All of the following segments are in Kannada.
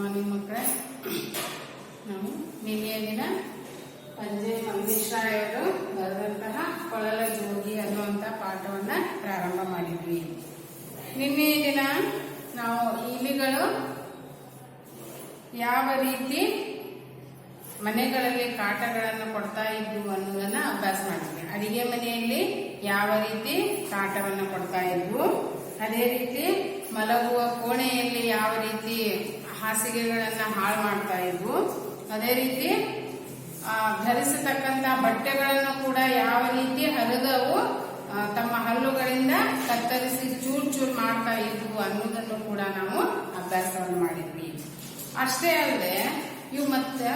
ಮಾರ್ನಿಂಗ್ ಮಕ್ಕಳೇ ನಾವು ನಿನ್ನೆಯ ದಿನ ಪಂಜೆ ಮಂಗೇಶ್ವರವರು ಬರೆದಂತಹ ಕೊಳಲ ಜೋಗಿ ಅನ್ನುವಂಥ ಪಾಠವನ್ನು ಪ್ರಾರಂಭ ಮಾಡಿದ್ವಿ. ನಿನ್ನೆಯ ದಿನ ನಾವು ಇಲಿಗಳು ಯಾವ ರೀತಿ ಮನೆಗಳಲ್ಲಿ ಕಾಟಗಳನ್ನು ಕೊಡ್ತಾ ಇದ್ವು ಅನ್ನೋದನ್ನ ಅಭ್ಯಾಸ ಮಾಡಿದ್ವಿ. ಅಡಿಗೆ ಮನೆಯಲ್ಲಿ ಯಾವ ರೀತಿ ಕಾಟವನ್ನು ಕೊಡ್ತಾ ಇದ್ವು, ಅದೇ ರೀತಿ ಮಲಗುವ ಕೋಣೆಯಲ್ಲಿ ಯಾವ ರೀತಿ ಹಾಸಿಗೆಗಳನ್ನ ಹಾಳು ಮಾಡ್ತಾ ಇದ್ವು. ಅದೇ ರೀತಿ ಧರಿಸತಕ್ಕಂತ ಬಟ್ಟೆಗಳನ್ನು ಕೂಡ ಯಾವ ರೀತಿ ಹರಿದವು ತಮ್ಮ ಹಲ್ಲುಗಳಿಂದ ಕತ್ತರಿಸಿ ಚೂರ್ ಚೂರ್ ಮಾಡ್ತಾ ಇದ್ವು ಅನ್ನೋದನ್ನು ಕೂಡ ನಾವು ಅಭ್ಯಾಸವನ್ನು ಮಾಡಿದ್ವಿ. ಅಷ್ಟೇ ಅಲ್ಲದೆ, ಇವು ಮತ್ತೆ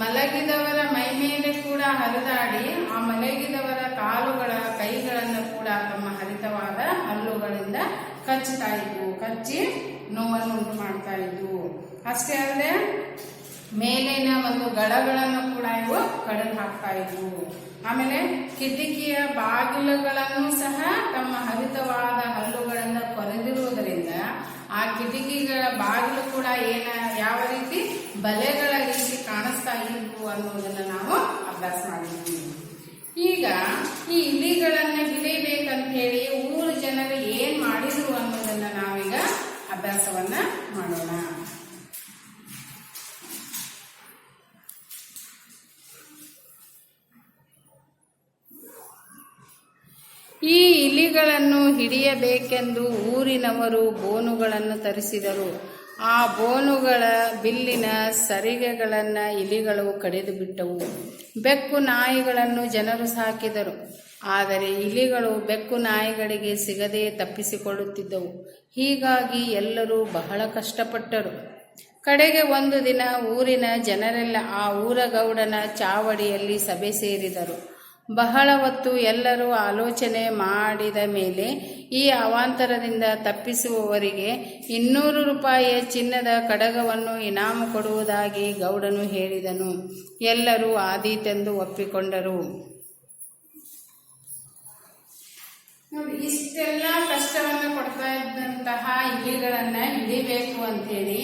ಮಲಗಿದವರ ಮೈ ಮೇಲೆ ಕೂಡ ಹರಿದಾಡಿ, ಆ ಮಲಗಿದವರ ಕಾಲುಗಳ ಕೈಗಳನ್ನು ಕೂಡ ತಮ್ಮ ಹರಿತವಾದ ಹಲ್ಲುಗಳಿಂದ ಕಚ್ಚುತ್ತಾ ಇದ್ವು. ಕಚ್ಚಿ ನೋವನ್ನು ಉಂಟು ಮಾಡ್ತಾ ಇದ್ವು. ಅಷ್ಟೇ ಅಲ್ಲದೆ, ಮೇಲಿನ ಒಂದು ಗಳಗಳನ್ನು ಕೂಡ ಇವು ಕಡಿದು ಹಾಕ್ತಾ ಇದ್ವು. ಆಮೇಲೆ ಕಿಟಕಿಯ ಬಾಗಿಲುಗಳನ್ನು ಸಹ ತಮ್ಮ ಹರಿತವಾದ ಹಲ್ಲುಗಳಿಂದ ಕೊರೆದಿರುವುದರಿಂದ ಆ ಕಿಟಕಿಗಳ ಬಾಗಿಲು ಕೂಡ ಏನ, ಯಾವ ರೀತಿ ಬಲೆಗಳ ರೀತಿ ಕಾಣಿಸ್ತಾ ಇದ್ವು ಅನ್ನೋದನ್ನ ನಾವು ಅಭ್ಯಾಸ ಮಾಡಿದ್ವಿ. ಈಗ ಈ ಇಲಿಗಳನ್ನ ಹಿಡಿಬೇಕಂತ ಹೇಳಿ ಊರು ಜನರು ಏನ್ ಮಾಡಿದ್ರು ಅನ್ನೋದನ್ನ ನಾವೀಗ ಅಭ್ಯಾಸವನ್ನ ಮಾಡೋಣ. ಈ ಇಲಿಗಳನ್ನು ಹಿಡಿಯಬೇಕೆಂದು ಊರಿನವರು ಬೋನುಗಳನ್ನು ತರಿಸಿದರು. ಆ ಬೋನುಗಳ ಬಿಲ್ಲಿನ ಸರಿಗೆಗಳನ್ನು ಇಲಿಗಳು ಕಡಿದು ಬಿಟ್ಟವು ಬೆಕ್ಕು ನಾಯಿಗಳನ್ನು ಜನರು ಸಾಕಿದರು. ಆದರೆ ಇಲಿಗಳು ಬೆಕ್ಕು ನಾಯಿಗಳಿಗೆ ಸಿಗದೆ ತಪ್ಪಿಸಿಕೊಳ್ಳುತ್ತಿದ್ದವು. ಹೀಗಾಗಿ ಎಲ್ಲರೂ ಬಹಳ ಕಷ್ಟಪಟ್ಟರು. ಕಡೆಗೆ ಒಂದು ದಿನ ಊರಿನ ಜನರೆಲ್ಲ ಆ ಊರಗೌಡನ ಚಾವಡಿಯಲ್ಲಿ ಸಭೆ ಸೇರಿದರು. ಬಹಳ ಹೊತ್ತು ಎಲ್ಲರೂ ಆಲೋಚನೆ ಮಾಡಿದ ಮೇಲೆ ಈ ಅವಾಂತರದಿಂದ ತಪ್ಪಿಸುವವರಿಗೆ ಇನ್ನೂರು ರೂಪಾಯಿಯ ಚಿನ್ನದ ಕಡಗವನ್ನು ಇನಾಮು ಕೊಡುವುದಾಗಿ ಗೌಡನು ಹೇಳಿದನು. ಎಲ್ಲರೂ ಆದೀತೆಂದು ಒಪ್ಪಿಕೊಂಡರು. ನೋಡಿ, ಇಷ್ಟೆಲ್ಲ ಕಷ್ಟವನ್ನು ಕೊಡ್ತಾ ಇದ್ದಂತಹ ಇಲಿಗಳನ್ನ ಹಿಡಿಬೇಕು ಅಂತೇಳಿ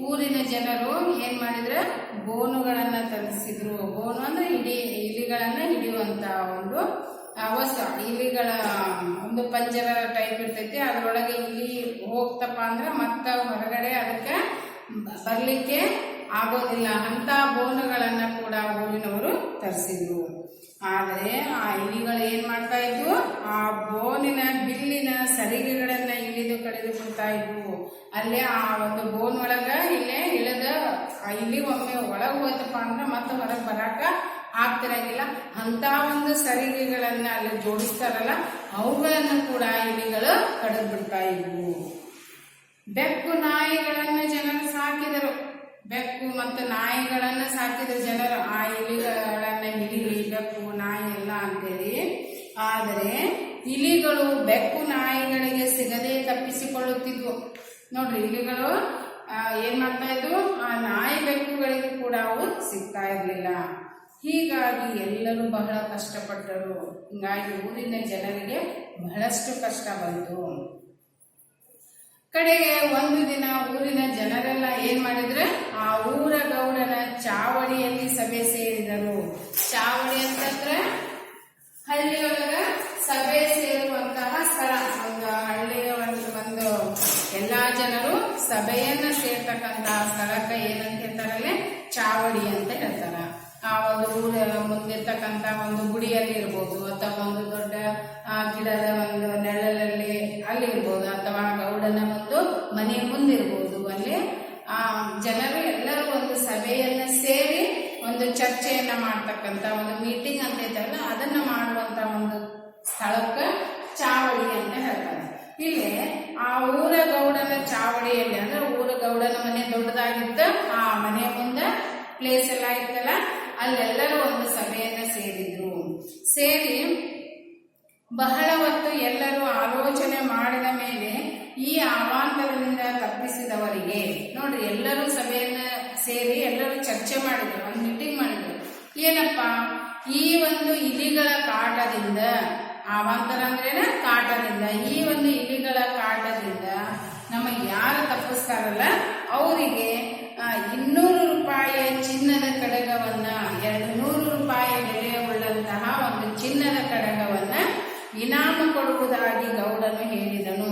ಊರಿನ ಜನರು ಏನ್ ಮಾಡಿದ್ರೆ? ಬೋನುಗಳನ್ನ ತರಿಸಿದ್ರು. ಬೋನು ಅಂದ್ರೆ ಇಡಿ ಇಲಿಗಳನ್ನ ಹಿಡಿಯುವಂತ ಒಂದು ಅವಸ ಇಲಿಗಳ ಒಂದು ಪಂಜರ ಟೈಪ್ ಇರ್ತೈತಿ. ಅದ್ರೊಳಗೆ ಇಲಿ ಹೋಗ್ತಪ್ಪ ಅಂದ್ರೆ ಮತ್ತ ಹೊರಗಡೆ ಅದಕ್ಕೆ ಬರ್ಲಿಕ್ಕೆ ಆಗೋದಿಲ್ಲ. ಅಂತ ಬೋನುಗಳನ್ನ ಕೂಡ ಊರಿನವರು ತರಿಸಿದ್ರು. ಆದರೆ ಆ ಇಲಿಗಳು ಏನ್ ಮಾಡ್ತಾ ಇದ್ವು? ಆ ಬೋನಿನ ಬಿಲ್ಲಿನ ಸರಿಗೆಗಳನ್ನ ಇಳಿದು ಕಡಿದು ಬಿಡ್ತಾ ಇದ್ವು. ಅಲ್ಲೇ ಆ ಒಂದು ಬೋನ್ ಒಳಗ ಇಲ್ಲೇ ಇಳಿದ ಆ ಇಲಿ ಒಮ್ಮೆ ಒಳಗೆ ಹೋಯ್ತಪ್ಪ ಅಂದ್ರೆ ಮತ್ತೆ ಹೊರಗೆ ಬರಾಕ ಆಗ್ತಿರಂಗಿಲ್ಲ. ಅಂತ ಒಂದು ಸರಿಗೆಗಳನ್ನ ಅಲ್ಲಿ ಜೋಡಿಸ್ತಾರಲ್ಲ, ಅವುಗಳನ್ನು ಕೂಡ ಇಲಿಗಳು ಕಡಿದು ಬಿಡ್ತಾ ಇದ್ವು. ಬೆಕ್ಕು ನಾಯಿಗಳನ್ನ ಜನರು ಸಾಕಿದರು. ಬೆಕ್ಕು ಮತ್ತು ನಾಯಿಗಳನ್ನು ಸಾಕಿದ ಜನರು, ಆ ಇಲಿಗಳನ್ನ ಹಿಡಿದು ಬೆಕ್ಕು, ನಾಯಿ ಎಲ್ಲ ಅಂತೇಳಿ. ಆದರೆ ಇಲಿಗಳು ಬೆಕ್ಕು ನಾಯಿಗಳಿಗೆ ಸಿಗದೇ ತಪ್ಪಿಸಿಕೊಳ್ಳುತ್ತಿದ್ವು. ನೋಡ್ರಿ, ಇಲಿಗಳು ಏನು ಮಾಡ್ತಾ ಇದ್ವು? ಆ ನಾಯಿ ಬೆಕ್ಕುಗಳಿಗೂ ಕೂಡ ಅವು ಸಿಗ್ತಾ ಇರಲಿಲ್ಲ. ಹೀಗಾಗಿ ಎಲ್ಲರೂ ಬಹಳ ಕಷ್ಟಪಟ್ಟರು. ಹಿಂಗಾಗಿ ಊರಿನ ಜನರಿಗೆ ಬಹಳಷ್ಟು ಕಷ್ಟ ಬಂತು. ಕಡೆಗೆ ಒಂದು ದಿನ ಊರಿನ ಜನರೆಲ್ಲ ಏನ್ ಮಾಡಿದ್ರೆ? ಆ ಊರ ಗೌಡನ ಚಾವಡಿಯಲ್ಲಿ ಸಭೆ ಸೇರಿದರು. ಚಾವಡಿ ಅಂತಂದ್ರೆ ಹಳ್ಳಿಯೊಳಗ ಸಭೆ ಸೇರುವಂತಹ ಸ್ಥಳ. ಒಂದು ಹಳ್ಳಿಯ ಒಂದು ಒಂದು ಎಲ್ಲಾ ಜನರು ಸಭೆಯನ್ನ ಸೇರ್ತಕ್ಕಂತಹ ಸ್ಥಳಕ್ಕೆ ಏನಂತ ಹೇಳ್ತಾರಲ್ಲೇ? ಚಾವಡಿ ಅಂತ ಹೇಳ್ತಾರ. ಆ ಒಂದು ಊರ ಮುಂದಿರ್ತಕ್ಕಂತ ಒಂದು ಗುಡಿಯಲ್ಲಿ ಇರ್ಬೋದು, ಅಥವಾ ಒಂದು ದೊಡ್ಡ ಗಿಡದ ಒಂದು ನೆರಳಲ್ಲಿ ಅಲ್ಲಿ ಇರ್ಬೋದು, ಅಥವಾ ಗೌಡನ ಒಂದು ಮನೆಯ ಮುಂದಿರ್ಬೋದು ಅಲ್ಲಿ, ಆ, ಜನರು ಎಲ್ಲರೂ ಒಂದು ಸಭೆಯನ್ನ ಸೇರಿ ಒಂದು ಚರ್ಚೆಯನ್ನ ಮಾಡ್ತಕ್ಕಂತ ಒಂದು ಮೀಟಿಂಗ್ ಅಂತ ಇದ್ದಾರಲ್ಲ ಅದನ್ನ ಮಾಡುವಂತ ಒಂದು ಸ್ಥಳಕ್ಕೆ ಚಾವಡಿ ಅಂತ ಹೇಳ್ತಾರೆ. ಇಲ್ಲಿ, ಆ ಊರ ಗೌಡನ ಚಾವಡಿಯಲ್ಲಿ ಅಂದ್ರೆ ಊರ ಗೌಡನ ಮನೆ ದೊಡ್ಡದಾಗಿದ್ದ ಆ ಮನೆ ಮುಂದೆ ಪ್ಲೇಸ್ ಎಲ್ಲ ಇತ್ತಲ್ಲ, ಅಲ್ಲೆಲ್ಲರೂ ಒಂದು ಸಭೆಯನ್ನ ಸೇರಿದ್ರು. ಸೇರಿ ಬಹಳ ಹೊತ್ತು ಎಲ್ಲರೂ ಆಲೋಚನೆ ಮಾಡಿದ ಮೇಲೆ ಈ ಅವಾಂತರದಿಂದ ತಪ್ಪಿಸಿದವರಿಗೆ ನೋಡ್ರಿ ಎಲ್ಲರೂ ಸಭೆಯನ್ನ ಸೇರಿ ಎಲ್ಲರೂ ಚರ್ಚೆ ಮಾಡಿದ್ರು, ಒಂದು ಮೀಟಿಂಗ್ ಮಾಡಿದ್ರು. ಏನಪ್ಪ? ಈ ಒಂದು ಇಲಿಗಳ ಕಾಟದಿಂದ, ಆವಾಂತರ ಅಂದ್ರೇನ ಕಾಟದಿಂದ, ಈ ಒಂದು ಇಲಿಗಳ ಕಾಟದಿಂದ ನಮಗೆ ಯಾರು ತಪ್ಪಿಸ್ತಾರಲ್ಲ? ಅವರಿಗೆ ಇನ್ನೂರು ರೂಪಾಯಿ ಚಿನ್ನದ ಕಡಗವನ್ನ ಎರಡು ನೂರು ರೂಪಾಯಿ ಬೆಲೆ ಉಳ್ಳಂತಹ ಒಂದು ಚಿನ್ನದ ಕಡಗವನ್ನ ಇನಾಮ ಕೊಡುವುದಾಗಿ ಗೌಡನು ಹೇಳಿದನು.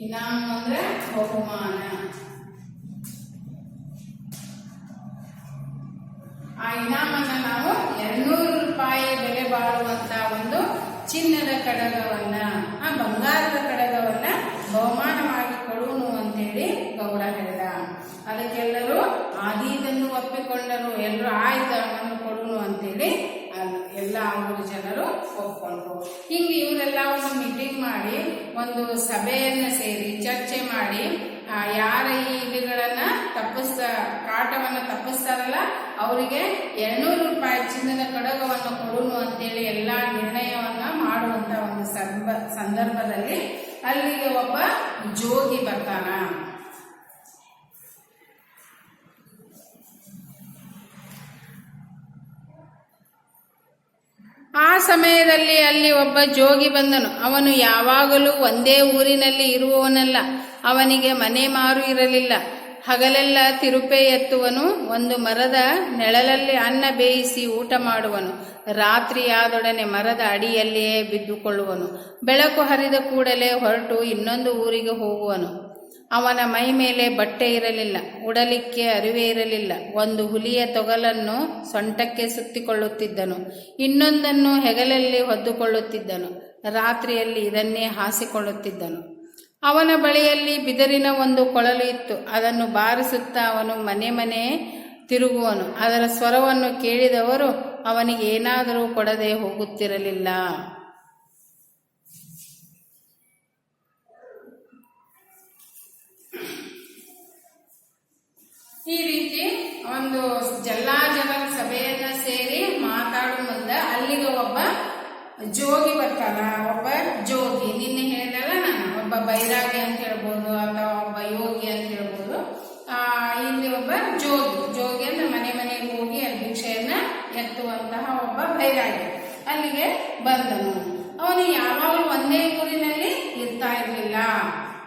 ಇನಾಮು ಅಂದ್ರೆ ಬಹುಮಾನ. ಆ ಇನಾಮನ್ನ ನಾವು ಎರಡ್ನೂರು ರೂಪಾಯಿ ಬೆಲೆ ಬಾಳುವಂತ ಒಂದು ಚಿನ್ನದ ಕಡಗವನ್ನ, ಆ ಬಂಗಾರದ ಕಡಗವನ್ನ ಬಹುಮಾನವಾಗಿ ಕೊಡುವನು ಅಂತೇಳಿ ಗೌಡ ಹೇಳಿದ. ಅದಕ್ಕೆಲ್ಲರೂ ಆದೀದನ್ನು ಒಪ್ಪಿಕೊಂಡರು. ಎಲ್ಲರೂ ಆಯ್ತು ಎಲ್ಲ ಊರು ಜನರು ಒಪ್ಕೊಂಡ್ರು. ಹಿಂಗೆ ಇವರೆಲ್ಲ ಒಂದು ಮೀಟಿಂಗ್ ಮಾಡಿ, ಒಂದು ಸಭೆಯನ್ನು ಸೇರಿ, ಚರ್ಚೆ ಮಾಡಿ ಯಾರ ಈ ಇಲಿಗಳನ್ನ ತಪ್ಪಿಸ್ತ, ಕಾಟವನ್ನು ತಪ್ಪಿಸ್ತಾರಲ್ಲ, ಅವರಿಗೆ ಎರಡ್ನೂರು ರೂಪಾಯಿ ಚಿನ್ನದ ಕಡಗವನ್ನು ಕೊಡುನು ಅಂತೇಳಿ ಎಲ್ಲ ನಿರ್ಣಯವನ್ನ ಮಾಡುವಂತ ಒಂದು ಸಂದರ್ಭ ಸಂದರ್ಭದಲ್ಲಿ ಅಲ್ಲಿಗೆ ಒಬ್ಬ ಜೋಗಿ ಬರ್ತಾನ. ಆ ಸಮಯದಲ್ಲಿ ಅಲ್ಲಿ ಒಬ್ಬ ಜೋಗಿ ಬಂದನು. ಅವನು ಯಾವಾಗಲೂ ಒಂದೇ ಊರಿನಲ್ಲಿ ಇರುವವನಲ್ಲ. ಅವನಿಗೆ ಮನೆ ಮಾರು ಇರಲಿಲ್ಲ. ಹಗಲೆಲ್ಲ ತಿರುಪೆ ಎತ್ತುವನು. ಒಂದು ಮರದ ನೆಳಲಲ್ಲಿ ಅನ್ನ ಬೇಯಿಸಿ ಊಟ ಮಾಡುವನು. ರಾತ್ರಿಯಾದೊಡನೆ ಮರದ ಅಡಿಯಲ್ಲಿಯೇ ಬಿದ್ದುಕೊಳ್ಳುವನು. ಬೆಳಕು ಹರಿದ ಕೂಡಲೇ ಹೊರಟು ಇನ್ನೊಂದು ಊರಿಗೆ ಹೋಗುವನು. ಅವನ ಮೈ ಮೇಲೆ ಬಟ್ಟೆ ಇರಲಿಲ್ಲ, ಉಡಲಿಕ್ಕೆ ಅರಿವೆ ಇರಲಿಲ್ಲ. ಒಂದು ಹುಲಿಯ ತೊಗಲನ್ನು ಸೊಂಟಕ್ಕೆ ಸುತ್ತಿಕೊಳ್ಳುತ್ತಿದ್ದನು. ಇನ್ನೊಂದನ್ನು ಹೆಗಲಲ್ಲಿ ಹೊದ್ದುಕೊಳ್ಳುತ್ತಿದ್ದನು. ರಾತ್ರಿಯಲ್ಲಿ ಇದನ್ನೇ ಹಾಸಿಕೊಳ್ಳುತ್ತಿದ್ದನು. ಅವನ ಬಳಿಯಲ್ಲಿ ಬಿದರಿನ ಒಂದು ಕೊಳಲು ಇತ್ತು. ಅದನ್ನು ಬಾರಿಸುತ್ತಾ ಅವನು ಮನೆ ಮನೆ ತಿರುಗುವನು. ಅದರ ಸ್ವರವನ್ನು ಕೇಳಿದವರು, ಅವನಿಗೆ ಏನಾದರೂ ಕೊಡದೆ ಹೋಗುತ್ತಿರಲಿಲ್ಲ. ಈ ರೀತಿ ಒಂದು ಜಲ್ಲಾ ಜಗನ್ ಸಭೆಯನ್ನ ಸೇರಿ ಮಾತಾಡೋ ಮುಂದೆ ಅಲ್ಲಿಗೆ ಒಬ್ಬ ಜೋಗಿ ಬರ್ತಾನ. ಒಬ್ಬ ಜೋಗಿ. ನಿನ್ನೆ ಹೇಳಿದಲ್ಲ ನಾನು, ಒಬ್ಬ ಬೈರಾಗಿ ಅಂತ ಹೇಳ್ಬೋದು ಅಥವಾ ಒಬ್ಬ ಯೋಗಿ ಅಂತ ಹೇಳ್ಬೋದು. ಇಲ್ಲಿ ಒಬ್ಬ ಜೋಗಿ. ಜೋಗಿ ಅಂದ್ರೆ ಮನೆ ಮನೆಗೆ ಹೋಗಿ ಅಲ್ಲಿ ಭಿಕ್ಷೆಯನ್ನ ಎತ್ತುವಂತಹ ಒಬ್ಬ ಬೈರಾಗಿ ಅಲ್ಲಿಗೆ ಬಂದನು. ಅವನು ಯಾವಾಗಲೂ ಒಂದೇ ಊರಿನಲ್ಲಿ ಇರ್ತಾ ಇರಲಿಲ್ಲ.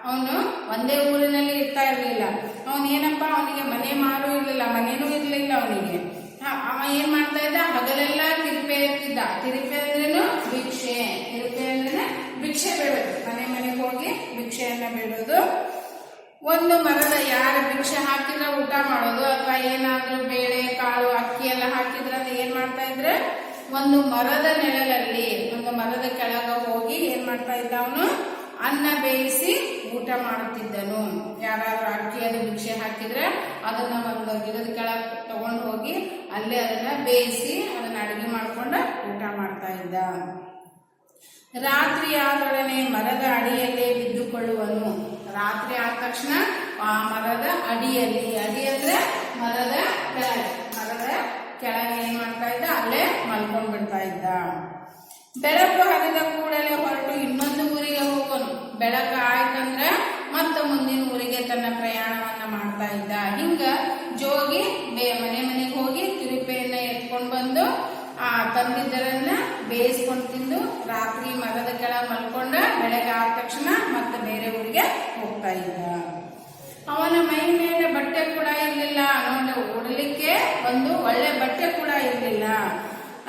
ಅವನು ಒಂದೇ ಊರಿನಲ್ಲಿ ಇರ್ತಾ ಇರ್ಲಿಲ್ಲ. ಅವನು ಏನಪ್ಪಾ, ಅವನಿಗೆ ಮನೆ ಮಾರು ಇರಲಿಲ್ಲ, ಮನೇನೂ ಇರಲಿಲ್ಲ ಅವನಿಗೆ. ಅವ ಏನ್ ಮಾಡ್ತಾ ಇದ್ದ? ಹಗಲೆಲ್ಲ ತಿರುಪೆ ಎತ್ತಿದ್ದ. ತಿರುಪೆ ಅಂದ್ರೇನು? ಭಿಕ್ಷೆ. ತಿರುಪೆ ಅಂದ್ರೆ ಭಿಕ್ಷೆ ಬೇಡೋದು. ಮನೆ ಮನೆಗೆ ಹೋಗಿ ಭಿಕ್ಷೆಯನ್ನ ಬೇಡೋದು. ಒಂದು ಮರದ ಯಾರು ಭಿಕ್ಷೆ ಹಾಕಿದ್ರೆ ಊಟ ಮಾಡೋದು, ಅಥವಾ ಏನಾದ್ರೂ ಬೇಳೆ, ಕಾಳು, ಅಕ್ಕಿ ಎಲ್ಲ ಹಾಕಿದ್ರೆ ಅದು ಏನ್ ಮಾಡ್ತಾ ಇದ್ರೆ? ಒಂದು ಮರದ ನೆಳಲಲ್ಲಿ ಒಂದು ಮರದ ಕೆಳಗ ಹೋಗಿ ಏನ್ ಮಾಡ್ತಾ ಇದ್ದ ಅವನು? ಅನ್ನ ಬೇಯಿಸಿ ಊಟ ಮಾಡುತ್ತಿದ್ದನು. ಯಾರಾದ್ರೂ ಅಕ್ಕಿಯನ್ನು ಭಿಕ್ಷೆ ಹಾಕಿದ್ರೆ ಅದನ್ನ ಒಂದು ಗಿಡದ ಕೆಳಗೆ ತಗೊಂಡು ಹೋಗಿ ಅಲ್ಲೇ ಅದನ್ನ ಬೇಯಿಸಿ ಅದನ್ನ ಅಡಿಗೆ ಮಾಡ್ಕೊಂಡು ಊಟ ಮಾಡ್ತಾ ಇದ್ದ. ರಾತ್ರಿ ಆದೊಡನೆ ಮರದ ಅಡಿಯಲ್ಲೇ ಬಿದ್ದುಕೊಳ್ಳುವನು. ರಾತ್ರಿ ಆದ ತಕ್ಷಣ ಆ ಮರದ ಅಡಿಯಲ್ಲಿ, ಅಡಿ ಅಂದ್ರೆ ಮರದ ಕೆಳಗೆ ಮರದ ಕೆಳಗೆ ಏನ್ ಮಾಡ್ತಾ ಇದ್ದ? ಅಲ್ಲೇ ಮಲ್ಕೊಂಡ್ ಬಿಡ್ತಾ ಇದ್ದ. ಬೆಳಕು ಹರಿದ ಕೂಡಲೇ ಹೊರಟು ಇನ್ನೊಂದು ಬೆಳಕು ಆಯ್ತಂದ್ರ ಮತ್ತ ಮುಂದಿನ ಊರಿಗೆ ತನ್ನ ಪ್ರಯಾಣವನ್ನ ಮಾಡ್ತಾ ಇದ್ದ. ಹಿಂಗ ಜೋಗಿ ಬೇ ಮನೆ ಮನೆಗೆ ಹೋಗಿ ತಿರುಪೆಯನ್ನ ಎತ್ಕೊಂಡು ಬಂದು, ಆ ತಂದಿದ್ದರನ್ನ ಬೇಯಿಸ್ಕೊಂಡು ತಿಂದು, ರಾತ್ರಿ ಮರದ ಕೆಳ ಮಲ್ಕೊಂಡ ಬೆಳಗ್ಗೆ ಆದ ತಕ್ಷಣ ಮತ್ತೆ ಬೇರೆ ಊರಿಗೆ ಹೋಗ್ತಾ ಇದ್ದ. ಅವನ ಮೈ ಮೇಲೆ ಬಟ್ಟೆ ಕೂಡ ಇರಲಿಲ್ಲ. ಅವನ ಓಡಲಿಕ್ಕೆ ಒಂದು ಒಳ್ಳೆ ಬಟ್ಟೆ ಕೂಡ ಇರಲಿಲ್ಲ.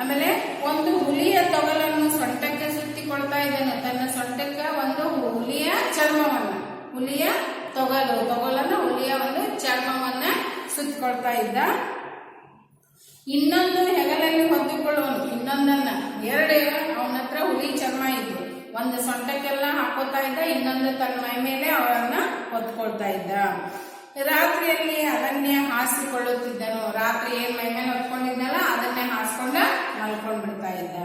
ಆಮೇಲೆ ಒಂದು ಹುಲಿಯ ತೊಗಲನ್ನು ಸೊಂಟಕ್ಕೆ ಸುತ್ತಿಕೊಳ್ತಾ ಇದ್ದನು ತನ್ನ ಸೊಂಟಕ್ಕೆ ಒಂದು ಹುಲಿಯ ಚರ್ಮವನ್ನ ಹುಲಿಯ ತೊಗಲು ತೊಗಲನ್ನು ಹುಲಿಯ ಒಂದು ಚರ್ಮವನ್ನ ಸುತ್ತಿಕೊಳ್ತಾ ಇದ್ದ? ಇನ್ನೊಂದು ಹೆಗಲಲ್ಲಿ ಹೊದ್ದುಕೊಳ್ಳುವನು. ಇನ್ನೊಂದನ್ನ. ಎರಡೇ, ಅವನ ಹತ್ರ ಹುಲಿ ಚರ್ಮ ಇದ್ದು ಒಂದು ಸೊಂಟಕ್ಕೆಲ್ಲ ಹಾಕೋತಾ ಇದ್ದ, ಇನ್ನೊಂದು ತನ್ನ ಮೈ ಮೇಲೆ ಅವಳನ್ನ ಹೊತ್ಕೊಳ್ತಾ ಇದ್ದ. ರಾತ್ರಿಯಲ್ಲಿ ಅದನ್ನೇ ಹಾಸಿಕೊಳ್ಳುತ್ತಿದ್ದನು. ರಾತ್ರಿ ಏನ್ ಮೈ ಮೇಲೆ ಹೊತ್ಕೊಂಡಿದ್ದಲ್ಲ ಅದನ್ನೇ ಹಾಸ್ಕೊಂಡ ಮಲ್ಕೊಂಡ್ಬಿಡ್ತಾ ಇದ್ದ.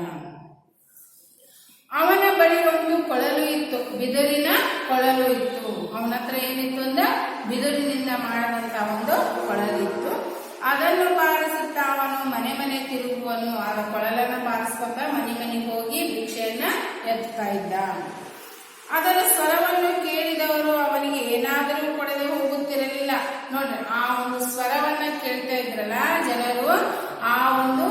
ಅವನ ಬಳಿ ಒಂದು ಕೊಳಲು ಇತ್ತು. ಬಿದಿರಿನ ಕೊಳಲು ಇತ್ತು. ಅವನ ಹತ್ರ ಏನಿತ್ತು ಅಂದ? ಬಿದಿರಿನಿಂದ ಮಾಡಿದಂತ ಒಂದು ಕೊಳಲಿತ್ತು. ಅದನ್ನು ಬಾರಿಸುತ್ತಾ ಅವನು ಮನೆ ಮನೆ ತಿರುಗುವನು ಆ ಕೊಳಲನ್ನು ಬಾರಿಸ್ಕೊತ ಮನೆ ಮನೆಗೆ ಹೋಗಿ ಭಿಕ್ಷೆಯನ್ನ ಎತ್ತಾ ಇದ್ದ. ಅದರ ಸ್ವರವನ್ನು ಕೇಳಿದವರು ಅವನಿಗೆ ಏನಾದರೂ ಕೊಡದೆ ಹೋಗುತ್ತಿರಲಿಲ್ಲ. ನೋಡ್ರಿ, ಆ ಒಂದು ಸ್ವರವನ್ನ ಕೇಳ್ತಾ ಇದ್ರಲ್ಲ ಜನರು, ಆ ಒಂದು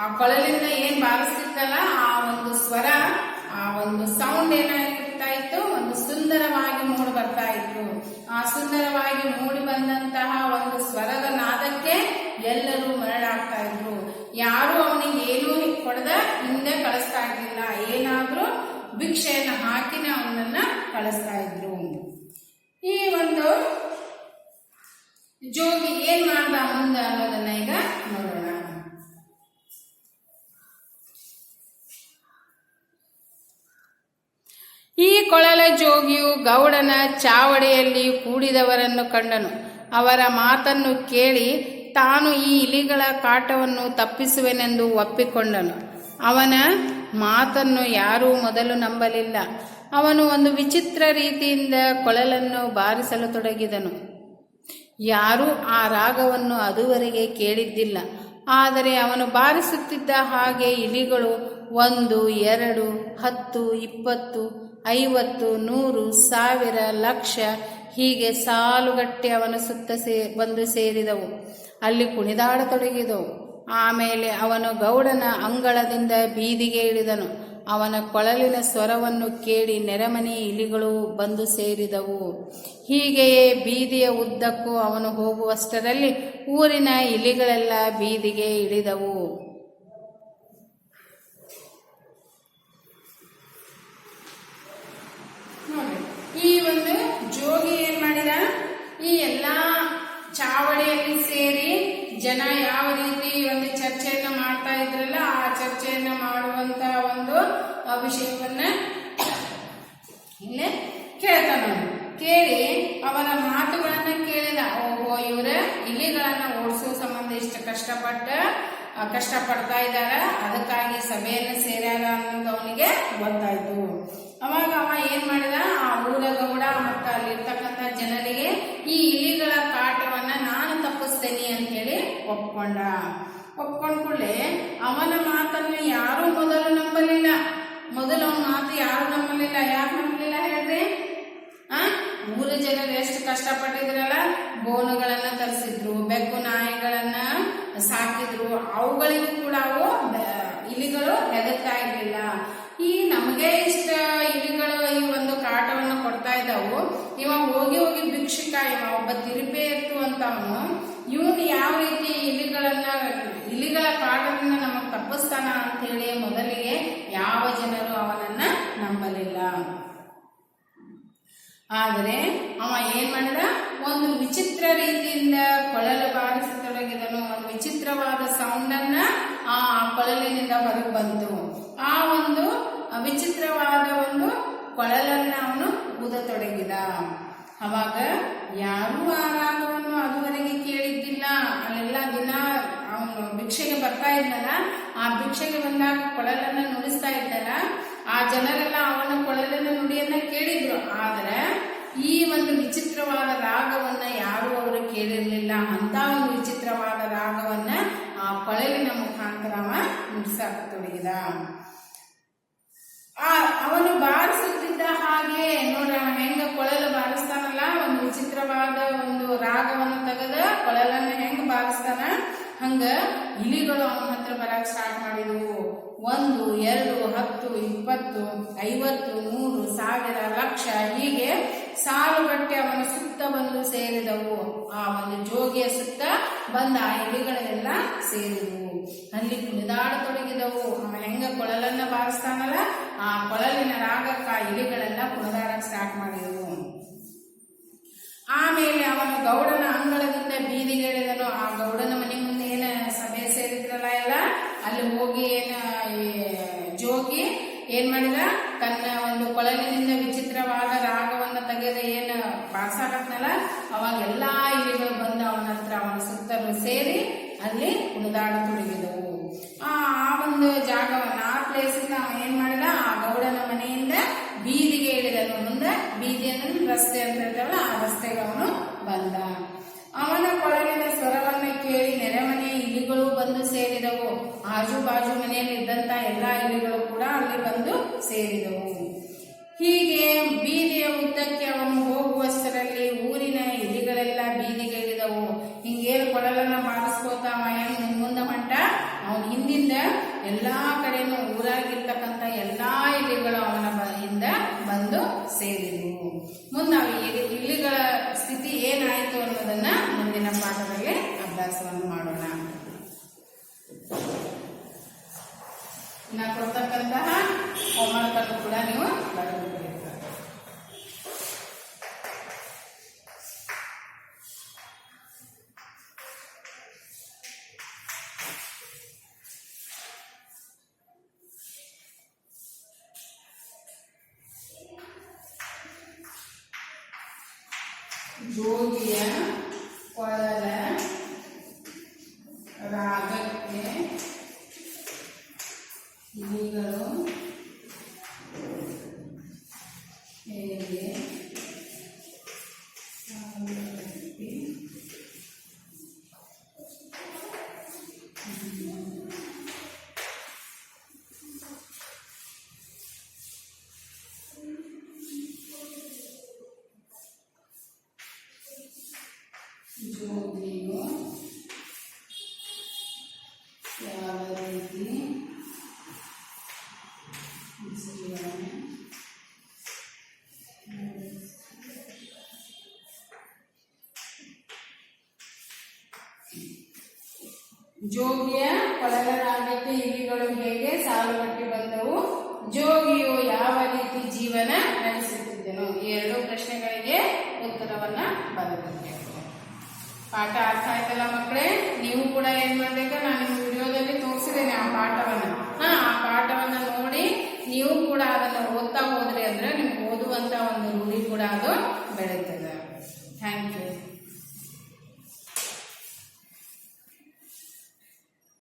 ಆ ಕೊಳಲಿಂದ ಏನ್ ಬಾರಿಸ್ತಿತ್ತಲ್ಲ, ಆ ಒಂದು ಸ್ವರ, ಆ ಒಂದು ಸೌಂಡ್ ಏನಾಗಿರ್ತಾ ಇತ್ತು ಸುಂದರವಾಗಿ ಮೂಡಿ ಬಂದಂತಹ ಒಂದು ಸ್ವರದ ನಾದಕ್ಕೆ ಎಲ್ಲರೂ ಮರಳಾಗ್ತಾ ಇದ್ರು. ಯಾರು ಅವನಿಗೆ ಏನೂ ಕೊಡದ ಹಿಂದೆ ಕಳಿಸ್ತಾ ಇರಲಿಲ್ಲ. ಏನಾದ್ರೂ ಭಿಕ್ಷೆಯನ್ನು ಹಾಕಿನ ಅವನನ್ನ ಕಳಿಸ್ತಾ ಇದ್ರು. ಈ ಒಂದು ಜೋಗಿ ಏನ್ ಮಾಡ್ದ ಮುಂದೆ ಅನ್ನೋದನ್ನ ಈಗ ನೋಡೋಣ. ಈ ಕೊಳಲ ಜೋಗಿಯು ಗೌಡನ ಚಾವಡಿಯಲ್ಲಿ ಕೂಡಿದವರನ್ನು ಕಂಡನು. ಅವರ ಮಾತನ್ನು ಕೇಳಿ ತಾನು ಈ ಇಲಿಗಳ ಕಾಟವನ್ನು ತಪ್ಪಿಸುವೆನೆಂದು ಒಪ್ಪಿಕೊಂಡನು. ಅವನ ಮಾತನ್ನು ಯಾರೂ ಮೊದಲು ನಂಬಲಿಲ್ಲ. ಅವನು ಒಂದು ವಿಚಿತ್ರ ರೀತಿಯಿಂದ ಕೊಳಲನ್ನು ಬಾರಿಸಲು ತೊಡಗಿದನು. ಯಾರೂ ಆ ರಾಗವನ್ನು ಅದುವರೆಗೆ ಕೇಳಿದ್ದಿಲ್ಲ. ಆದರೆ ಅವನು ಬಾರಿಸುತ್ತಿದ್ದ ಹಾಗೆ ಇಲಿಗಳು ಒಂದು, ಎರಡು, ಹತ್ತು, ಇಪ್ಪತ್ತು ಐವತ್ತು, ನೂರು, ಸಾವಿರ, ಲಕ್ಷ ಹೀಗೆ ಸಾಲುಗಟ್ಟಿ ಅವನ ಸುತ್ತ ಸೇ, ಬಂದು ಸೇರಿದವು. ಅಲ್ಲಿ ಕುಣಿದಾಡತೊಡಗಿದವು ಆಮೇಲೆ ಅವನು ಗೌಡನ ಅಂಗಳದಿಂದ ಬೀದಿಗೆ ಇಳಿದನು. ಅವನ ಕೊಳಲಿನ ಸ್ವರವನ್ನು ಕೇಳಿ ನೆರೆಮನೆ ಇಲಿಗಳು ಬಂದು ಸೇರಿದವು. ಹೀಗೆಯೇ ಬೀದಿಯ ಉದ್ದಕ್ಕೂ ಅವನು ಹೋಗುವಷ್ಟರಲ್ಲಿ ಊರಿನ ಇಲಿಗಳೆಲ್ಲ ಬೀದಿಗೆ ಇಳಿದವು. ಈ ಒಂದು ಜೋಗಿ ಏನ್ ಮಾಡಿದ? ಈ ಎಲ್ಲಾ ಚಾವಡಿಯಲ್ಲಿ ಸೇರಿ ಜನ ಯಾವ ರೀತಿ ಒಂದು ಚರ್ಚೆಯನ್ನ ಮಾಡ್ತಾ ಇದ್ರಲ್ಲ, ಆ ಚರ್ಚೆಯನ್ನ ಮಾಡುವಂತ ಒಂದು ಅಭಿಷೇಕವನ್ನ ಇಲ್ಲೇ ಕೇಳ್ತಾನ ಕೇಳಿ ಅವನ ಮಾತುಗಳನ್ನ ಕೇಳಿದ. ಓಹೋ, ಇವ್ರ ಇಲಿಗಳನ್ನ ಓಡಿಸೋ ಸಂಬಂಧ ಇಷ್ಟು ಕಷ್ಟಪಟ್ಟ ಕಷ್ಟಪಡ್ತಾ ಇದ್ದಾರ. ಅದಕ್ಕಾಗಿ ಸಭೆಯನ್ನು ಸೇರ್ಯಾರ ಅನ್ನೋದು ಅವನಿಗೆ ಗೊತ್ತಾಯ್ತು. ಅವಾಗ ಅವ ಏನ್ ಮಾಡಿದ? ಆ ಊರ ಗೌಡ ಮತ್ತ ಅಲ್ಲಿರ್ತಕ್ಕಂಥ ಜನರಿಗೆ ಈ ಇಲಿಗಳ ಕಾಟವನ್ನ ನಾನು ತಪ್ಪಿಸ್ತೇನೆ ಅಂತ ಹೇಳಿ ಒಪ್ಕೊಂಡ. ಒಪ್ಕೊಂಡ ಕೂಡಲೇ ಅವನ ಮಾತನ್ನು ಯಾರು ಮೊದಲು ನಂಬಲಿಲ್ಲ. ಮೊದಲು ಅವನ ಮಾತು ಯಾರು ನಂಬಲಿಲ್ಲ? ಯಾರು ನಂಬಲಿಲ್ಲ ಹೇಳ್ರಿ? ಆ? ಊರ ಜನರು ಎಷ್ಟು ಕಷ್ಟಪಟ್ಟಿದ್ರಲ್ಲ? ಬೋನುಗಳನ್ನ ತರಿಸಿದ್ರು, ಬೆಕ್ಕು ನಾಯಿಗಳನ್ನ ಸಾಕಿದ್ರು. ಅವುಗಳಿಗೂ ಕೂಡ ಅವು ಇಲಿಗಳು ಹೆದರ್ತಾ ಇರ್ಲಿಲ್ಲ. ಈ ನಮಗೆ ಇಷ್ಟ ಇಲಿಗಳು ಈ ಒಂದು ಕಾಟವನ್ನು ಕೊಡ್ತಾ ಇದ್ದಾವು. ಇವ ಹೋಗಿ ಹೋಗಿ ಭಿಕ್ಷುಕ, ಇವ ಒಬ್ಬ ತಿರುಪೆ ಅಂತ ಅವನು ಇವನು ಯಾವ ರೀತಿ ಇಲಿಗಳನ್ನ, ಇಲಿಗಳ ಕಾಟದಿಂದ ನಮಗ್ ತಪ್ಪಿಸ್ತಾನ ಅಂತ ಹೇಳಿ ಮೊದಲಿಗೆ ಯಾವ ಜನರು ಅವನನ್ನ ನಂಬಲಿಲ್ಲ. ಆದರೆ ಅವ ಏನ್ ಮಾಡಿದ? ಒಂದು ವಿಚಿತ್ರ ರೀತಿಯಿಂದ ಕೊಳಲು ಬಾರಿಸತೊಡಗಿದನು. ಒಂದು ವಿಚಿತ್ರವಾದ ಸೌಂಡನ್ನ ಆ ಕೊಳಲಿನಿಂದ ಹೊರಗೆ ಬಂತು. ಆ ಒಂದು ವಿಚಿತ್ರವಾದ ಒಂದು ಕೊಳಲನ್ನ ಅವನು ಊದತೊಡಗಿದ. ಅವಾಗ ಯಾರೂ ಆ ರಾಗವನ್ನು ಅದುವರೆಗೆ ಕೇಳಿದ್ದಿಲ್ಲ. ಅಲ್ಲೆಲ್ಲ ದಿನ ಅವನು ಭಿಕ್ಷೆಗೆ ಬರ್ತಾ ಇದ್ದಲ್ಲ. ಆ ಭಿಕ್ಷೆಗೆ ಬಂದಾಗ ಕೊಳಲನ್ನ ನುಡಿಸ್ತಾ ಇದ್ದಲ್ಲ. ಆ ಜನರೆಲ್ಲ ಅವನ ಕೊಳಲಿನ ನುಡಿಯನ್ನ ಕೇಳಿದ್ರು. ಆದರೆ ಈ ಒಂದು ವಿಚಿತ್ರವಾದ ರಾಗವನ್ನ ಯಾರು ಅವರು ಕೇಳಿರಲಿಲ್ಲ. ಅಂತ ಒಂದು ವಿಚಿತ್ರವಾದ ರಾಗವನ್ನ ಆ ಕೊಳಲಿನ ಮುಖಾಂತರ ಅವ ನುಡಿಸಾಕ ತೊಡಗಿದ ಆ, ಅವನು ಬಾರಿಸುತ್ತಿದ್ದ ಹಾಗೆ ನೋಡ್ರಿ, ಹೆಂಗ ಕೊಳಲು ಬಾರಿಸ್ತಾನಲ್ಲ? ಒಂದು ವಿಚಿತ್ರವಾದ ಒಂದು ರಾಗವನ್ನು ತೆಗೆದ ಕೊಳಲನ್ನ ಹೆಂಗ ಬಾರಿಸ್ತಾನ? ಹಂಗ ಇಲಿಗಳು ಅವನ ಹತ್ರ ಬರಕ್ ಸ್ಟಾರ್ಟ್ ಮಾಡಿದವು. ಒಂದು, ಎರಡು, ಹತ್ತು, ಇಪ್ಪತ್ತು, ಐವತ್ತು ನೂರು ಸಾವಿರ, ಲಕ್ಷ ಹೀಗೆ ಸಾಲುಗಟ್ಟೆ ಅವನ ಸುತ್ತ ಬಂದು ಸೇರಿದವು. ಆ ಒಂದು ಜೋಗಿಯ ಸುತ್ತ ಬಂದ ಆ ಇಲಿಗಳೆಲ್ಲ ಸೇರಿದವು. ಅಲ್ಲಿ ಕುಣಿದಾಡತೊಡಗಿದವು. ಅವನ ಹೆಂಗ ಕೊಳಲನ್ನ ಬಾರಿಸ್ತಾನಲ್ಲ? ಆ ಕೊಳಲಿನ ರಾಗಕ್ಕ ಇಲೆಗಳೆಲ್ಲ ಇಲಿಗಳೆಲ್ಲ ಕುಣಿದಾಡಕ್ ಸ್ಟಾರ್ಟ್ ಮಾಡಿದವು. ಆಮೇಲೆ ಅವನು ಗೌಡನ ಅಂಗಳದಿಂದ ಬೀದಿಗೆ ಇಳಿದನು ಆ ಗೌಡನ ಮನೆ ಮುಂದೆ ಏನ ಸಭೆ ಸೇರಿದ್ರಲ್ಲ ಎಲ್ಲ? ಅಲ್ಲಿ ಹೋಗಿ ಏನ ಜೋಗಿ ಏನ್ ಮಾಡಿದ? ತನ್ನ ಒಂದು ಕೊಳಲಿನಿಂದ ವಿಚಿತ್ರವಾದ ರಾಗವನ್ನು ತೆಗೆದ ಏನ ಅವಾಗ ಎಲ್ಲಾ ಇಲಿಗಳು ಬಂದು ಅವನ ಹತ್ರ ಅವನ ಸುತ್ತಲೂ ಸೇರಿ ಅಲ್ಲಿ ಕುಣಿದಾಡತೊಡಗಿದವು. ಆ ಏನ್ ಮಾಡಿದ? ಆ ಗೌಡನ ಮನೆಯಿಂದ ಬೀದಿಗೆ ಇಳಿದನು. ಮುಂದೆ ಬೀದಿ ಅಂದ್ರೆ ರಸ್ತೆ ಅಂತ ಹೇಳ್ತಾವಲ್ಲ ಆ ರಸ್ತೆಗೆ ಅವನು ಬಂದ. ಅವನ ಕೊಳಗಿನ ಸ್ವರವನ್ನ ಕೇಳಿ ನೆರೆಮನೆ ಇಲಿಗಳು ಬಂದು ಸೇರಿದವು. ಆಜು ಬಾಜು ಮನೆಯಲ್ಲಿ ಇದ್ದಂತ ಎಲ್ಲಾ ಇಲಿಗಳು ಕೂಡ ಅಲ್ಲಿ ಬಂದು ಸೇರಿದವು. ಹೀಗೆ ಬೀದಿಯ ಉದ್ದಕ್ಕೆ ಅವನು ಹೋಗುವಷ್ಟರಲ್ಲಿ ಇನ್ನ ಕೊಡ್ತಕ್ಕಂತಹ ಹೋಮ್ವರ್ಕ್ ಅನ್ನು ಕೂಡ ನೀವು ಬರೆದುಕೊಳ್ಳಬೇಕು ಜೋಗಿಯ ಕೊಳಲನಾಗಿಟ್ಟು ಇಲಿಗಳು ಹೇಗೆ ಸಾಲುಗಟ್ಟಿ ಬಂದವು? ಜೋಗಿಯು ಯಾವ ರೀತಿ ಜೀವನ ನಡೆಸುತ್ತಿದ್ದನು? ಈ ಎರಡು ಪ್ರಶ್ನೆಗಳಿಗೆ ಉತ್ತರವನ್ನ ಬರೆದಿದ್ದೇವೆ ಪಾಠ ಅರ್ಥ ಆಯ್ತಲ್ಲ ಮಕ್ಕಳೇ? ನೀವು ಕೂಡ ಏನ್ ಮಾಡ್ಬೇಕು? ನಾನು ವಿಡಿಯೋದಲ್ಲಿ ತೋರಿಸಿದ್ದೇನೆ ಆ ಪಾಠವನ್ನ. ಆ ಪಾಠವನ್ನ ನೋಡಿ ನೀವು ಕೂಡ ಅದನ್ನ ಓದ್ತಾ ಹೋದ್ರಿ ಅಂದ್ರೆ ನಿಮ್ಗೆ ಓದುವಂತ ಒಂದು ರೂಢಿ ಕೂಡ ಅದು ಬೆಳೀತದೆ. Thank you